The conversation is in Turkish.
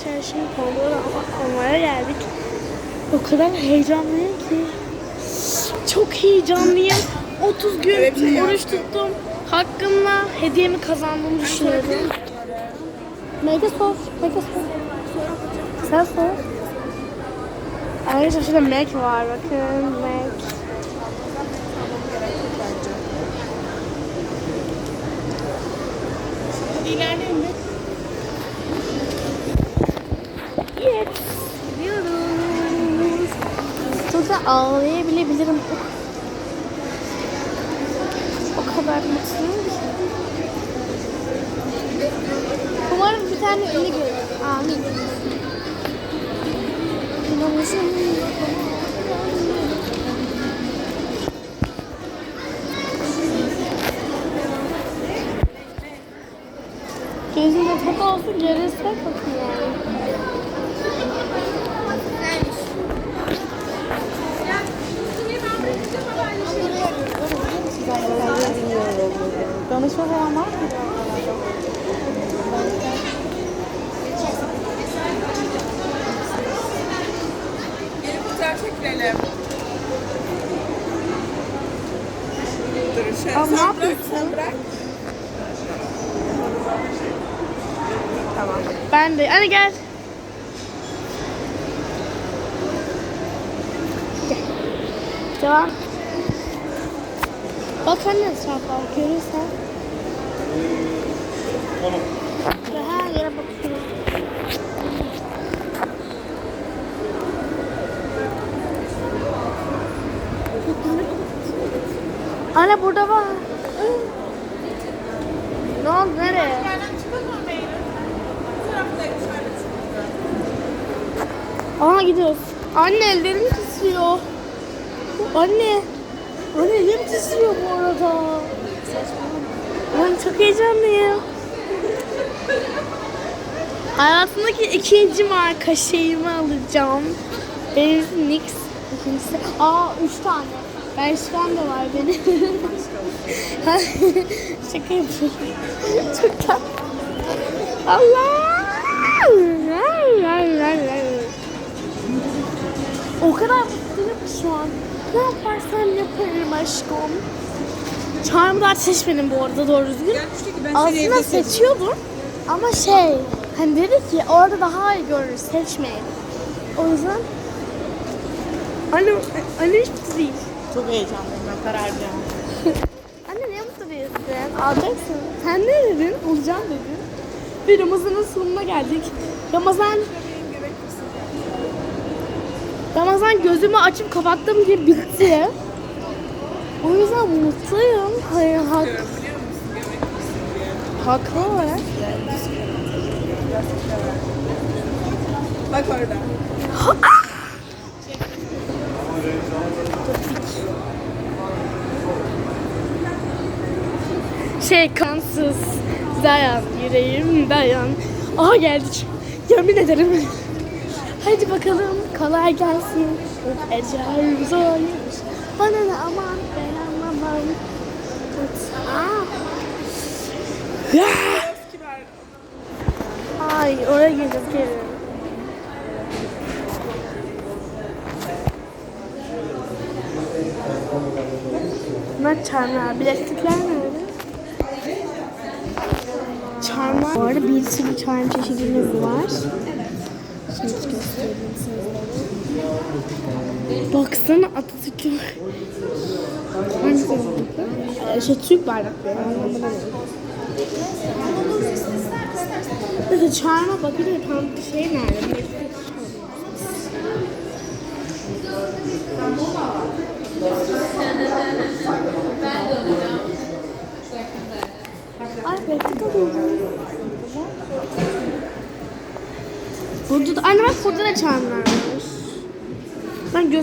Arkadaşlar şimdi almaya geldik. O kadar heyecanlıyım ki. Çok heyecanlıyım. 30 gün Evet, oruç tuttum. Hakkımla hediyemi kazandığımı düşünüyorum. Mega sor. Mega sor. Sen sor. Arkadaşlar şurada Mac var bakın. Mac. İlerleyin Da ağlayabilebilirim. O kadar mutluyum ki. Umarım bir tane ünlü görürüm. Amin. Gözünde tek olsun gerisine bakın yani. Danışma falan var mı? Gelin fotoğraf şöyle ne sen bırak, yapıyorsun? sen bırak. Tamam. Ben de. Hadi gel. Gel. Devam. Bak anne etrafa görürsen. Tamam. Her yere bakıyorum. Anne burada var. Ne oldu nereye? Aha gidiyoruz. Anne ellerim titriyor. Anne. Anne elim titriyor bu arada. Çok heyecanlıyım. Hayatımdaki ikinci marka şeyimi alacağım. Benim NYX. İkincisi. Aa üç tane. Ben tane de var benim. Şaka yapıyorum. Çok tatlı. Allah! O kadar mutluyum şu an. Ne yaparsan yaparım aşkım. Da seçmedim bu arada doğru düzgün. Aslında seçiyordum ama şey hani dedi ki orada daha iyi görür seçmeyin. O yüzden Anne, anne hiç değil. Çok heyecanlıyım ben karar verdim. Anne niye mutlu değilsin? Alacaksın. Sen ne dedin? Olacağım dedin. Bir Ramazan'ın sonuna geldik. Ramazan Ramazan gözümü açıp kapattım diye bitti. O yüzden mutluyum. Hayır, hak, haklı olarak. Bak orada. Şey kansız. Dayan yüreğim dayan. Aha geldik. Yemin ederim. Hadi bakalım kolay gelsin. Ecel zormuş. Bana ne aman. Ya! Kibar. Ay oraya geleceğiz gelin. Bunlar çarmıha. Bileklikler nerede? Çarmıha. Bu arada bir sürü çarm çeşidimiz var. Şimdi göstereyim sizlere. Baksana Atatürk'ün. Hangisi bardaklı? Ee, Şey Türk değil. Mesela çağırma bakınca tam şey nerede? Ay bekle Burada da, anne bak burada da çağırmalar var. Ben göster